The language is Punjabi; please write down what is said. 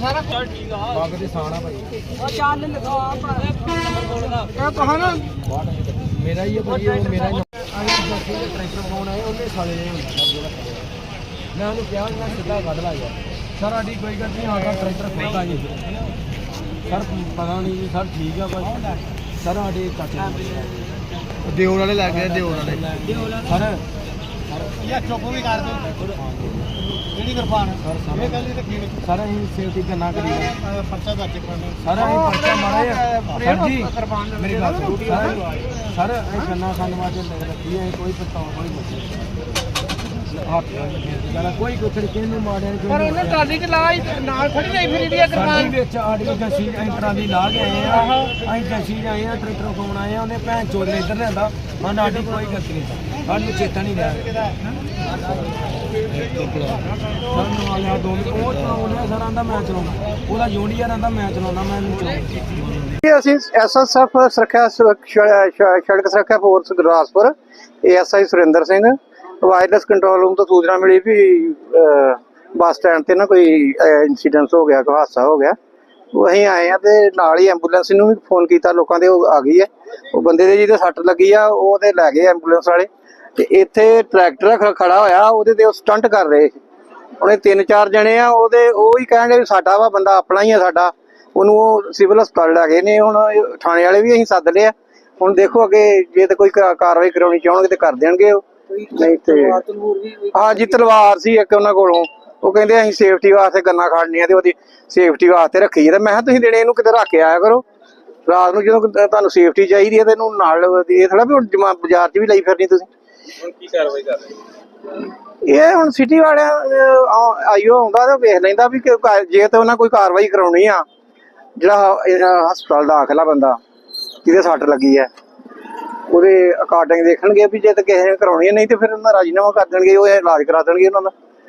ਸਾਰਾ। ਚੱਲ ਠੀਕ ਆ ਬਾਗ ਦੇ ਸਾਣਾ ਭਾਈ। ਉਹ ਚੱਲ ਲਿਖਾ ਪਰ ਇਹ ਕਹਾ ਨਾ? ਮੇਰਾ ਹੀ ਹੈ ਭਾਈ ਉਹ ਮੇਰਾ ਹੀ ਆਇਆ ਜੱਸੀ ਦੇ ਟਰੈਕਟਰ ਪਾਉਣ ਆਏ ਉਹਨੇ ਸਾਲੇ ਨੇ ਹੁੰਦਾ ਸਰ ਜਿਹੜਾ ਕਰਿਆ। ਮੈਂ ਉਹਨੂੰ ਕਿਹਾ ਮੈਂ ਸਿੱਧਾ ਕੱਢ ਲਾ ਯਾਰ। ਸਰ ਸਾਡੀ ਕੋਈ ਗੱਲ ਨਹੀਂ ਆਗਾ ਟਰੈਕਟਰ ਖੋਲਦਾ ਜੀ। ਸਰ ਪਤਾ ਨਹੀਂ ਜੀ ਸਰ ਠੀਕ ਆ ਭਾਈ ਸਰ ਸਾਡੇ ਚਾਚੇ ਦਿਓਰ ਵਾਲੇ ਲੱਗ ਗਏ ਦਿਓਰ ਵਾਲੇ। ਸਰ ਇਹ ਚੁੱਪ ਵੀ ਕਰ ਦੋ ਜਿਹੜੀ ਕਿਰਪਾਨ ਸਰ ਇਹ ਗੱਲ ਹੀ ਰੱਖੀ ਵਿੱਚ ਸਰ ਅਸੀਂ ਸੇਫਟੀ ਕਰਨਾ ਕਰੀਦਾ ਅਹ ਪਰਚਾ ਦਰਜ ਸਰ ਅਸੀਂ ਪਰਚਾ ਮਾਰੇ ਆ ਸਰ ਜੀ ਕਿਰਪਾਨ ਮੇਰੀ ਗੱਲ ਸੁਣੋ। ਸਰ ਸਰ ਅਸੀਂ ਕੰਨਾ ਵਾਸਤੇ ਲੈ ਰੱਖੀ ਹੈ ਕੋਈ ਪਛਤਾਵਾ ਕੋਈ ਨਹੀਂ। ਕੋਈ ਕੁਛ ਨਹੀਂ ਕਿਹਨੂੰ ਮਾਰਿਆ ਨਹੀਂ ਪਰ ਉਹਨੇ ਟਰਾਲੀ ਚ ਲਾ ਹੀ ਨਾਲ ਖੜੀ ਨਹੀਂ ਫਿਰ ਇਹਦੀ ਸਾਡੀ ਕਿਰਪਾਨ? ਵਿੱਚ ਆੜੀ ਜੱਸੀ ਅਸੀਂ ਟਰਾਲੀ ਲਾ ਕੇ ਆਏ ਆ। ਅਸੀਂ ਜੱਸੀ ਆਏ ਆ ਟਰੈਕਟਰ ਫੋਨ ਆਏ ਆ ਉਹਨੇ ਭੈਣ ਚੋਦ ਨੇ ਇੱਧਰ ਲਿਆਂਦਾ। ਹਾਂ ਸਾਡੀ ਕੋਈ ਗਲਤੀ ਨਹੀਂ। ਸਰ ਸਾਨੂੰ ਚੇਤਾ ਨਹੀਂ ਰਿਹਾ। ਸਾਨੂੰ ਆ ਲਿਆ ਦੋ ਮਿੰਟ ਉਹ ਚਲਾਉਂਦਾ ਸਰ ਆਂਦਾ ਮੈਂ ਚਲਾਉਣਾ ਉਹਦਾ ਜੂਨੀਅਰ ਆਂਦਾ ਮੈਂ ਚਲਾਉਣਾ ਮੈਂ ਨਹੀਂ ਚਲਾਉਣਾ ਇਹ ਅਸੀਂ ਐਸਐਸਐਫ ਸੁਰੱਖਿਆ ਸੁਰੱਖਿਆ ਸ਼- ਸੜਕ ਸੁਰੱਖਿਆ force Gurdaspur ASI Surinder Singh wireless control room ਤੋਂ ਸੂਚਨਾ ਮਿਲੀ ਵੀ ਬੱਸ ਸਟੈਂਡ ਤੇ ਨਾ ਕੋਈ ਇਨਸੀਡੈਂਟ ਹੋ ਗਿਆ, ਕੋਈ ਹਾਦਸਾ ਹੋ ਗਿਆ। ਉਹ ਅਸੀਂ ਆਏ ਆ ਤੇ ਨਾਲ ਹੀ ਐਂਬੂਲੈਂਸ ਨੂੰ ਵੀ ਫੋਨ ਕੀਤਾ, ਲੋਕਾਂ ਦੇ ਉਹ ਆ ਗਈ ਹੈ। ਉਹ ਬੰਦੇ ਦੇ ਜਿਹਦੇ ਸੱਟ ਲੱਗੀ ਆ, ਉਹ ਤੇ ਲੈ ਗਏ ਐਂਬੂਲੈਂਸ ਵਾਲੇ। ਤੇ ਇੱਥੇ ਟਰੈਕਟਰ ਖੜਾ ਹੋਇਆ, ਉਹਦੇ ਤੇ ਉਹ ਸਟੰਟ ਕਰ ਰਹੇ ਸੀ। ਉਹਨੇ ਤਿੰਨ ਚਾਰ ਜਣੇ ਆ, ਉਹਦੇ, ਉਹ ਹੀ ਕਹਿਣਗੇ ਵੀ ਸਾਡਾ ਵਾ, ਬੰਦਾ ਆਪਣਾ ਹੀ ਆ ਸਾਡਾ। ਉਹਨੂੰ ਉਹ ਸਿਵਲ ਹਸਪਤਾਲ ਲੈ ਗਏ ਨੇ, ਹੁਣ ਥਾਣੇ ਵਾਲੇ ਵੀ ਅਸੀਂ ਸੱਦ ਲਿਆ ਹੁਣ ਦੇਖੋ ਅੱਗੇ, ਜੇ ਤੇ ਕੋਈ ਕਾਰਵਾਈ ਕਰਾਉਣੀ ਚਾਹਣਗੇ ਤੇ ਕਰ ਦੇਣਗੇ ਉਹ। ਨਹੀਂ ਤੇ ਹਾਂ ਜੀ ਤਲਵਾਰ ਸੀ ਇੱਕ ਉਹਨਾਂ ਕੋਲੋਂ। ਉਹ ਕਹਿੰਦੇ ਅਸੀਂ ਸੇਫਟੀ ਵਾਸਤੇ ਗੰਨਾ ਖੜਨੀਆਂ ਤੇ ਉਹਦੀ ਸੇਫਟੀ ਵਾਸਤੇ ਰੱਖੀ ਹੈ ਤੇ ਮੈਂ ਕਿਹਾ ਤੁਸੀਂ ਦਿਨੇ ਇਹਨੂੰ ਕਿਤੇ ਰੱਖ ਕੇ ਆਇਆ ਕਰੋ। ਰਾਤ ਨੂੰ ਜਦੋਂ ਕਿਤੇ ਤੁਹਾਨੂੰ ਸੇਫਟੀ ਚਾਹੀਦੀ ਹੈ ਤੇ ਇਹਨੂੰ ਨਾਲ ਇਹ ਥੋੜਾ ਵੀ ਹੁਣ ਜਮਾ ਬਾਜ਼ਾਰ 'ਚ ਵੀ ਲਈ ਫਿਰਨੀ ਤੁਸੀਂ। ਹੁਣ ਕੀ ਕਾਰਵਾਈ ਕਰ ਰਹੇ ਇਹ ਹੁਣ ਸਿਟੀ ਵਾਲਿਆਂ ਆਈਓ ਆਉਂਦਾ ਤੇ ਵੇਖ ਲੈਂਦਾ ਵੀ ਜੇ ਤੇ ਉਹਨਾਂ ਕੋਈ ਕਾਰਵਾਈ ਕਰਾਉਣੀ ਆ। ਜਿਹੜਾ ਹਸਪਤਾਲ ਦਾਖਲਾ ਬੰਦਾ ਜਿਹਦੇ ਸੱਟ ਲੱਗੀ ਹੈ। ਉਹਦੇ ਅਕਾਰਡਿੰਗ ਦੇਖਣਗੇ ਵੀ ਜੇ ਤਾਂ ਕਿਸੇ ਨੇ ਕਰਾਉਣੀ ਹੈ, ਨਹੀਂ ਤੇ ਫਿਰ ਉਹਨਾਂ ਰਾਜੀਨਾਮਾ ਕਰ ਦੇਣਗੇ, ਉਹ ਇਲਾਜ ਕਰਾ ਦੇਣਗੇ ਉਹਨਾਂ ਦਾ।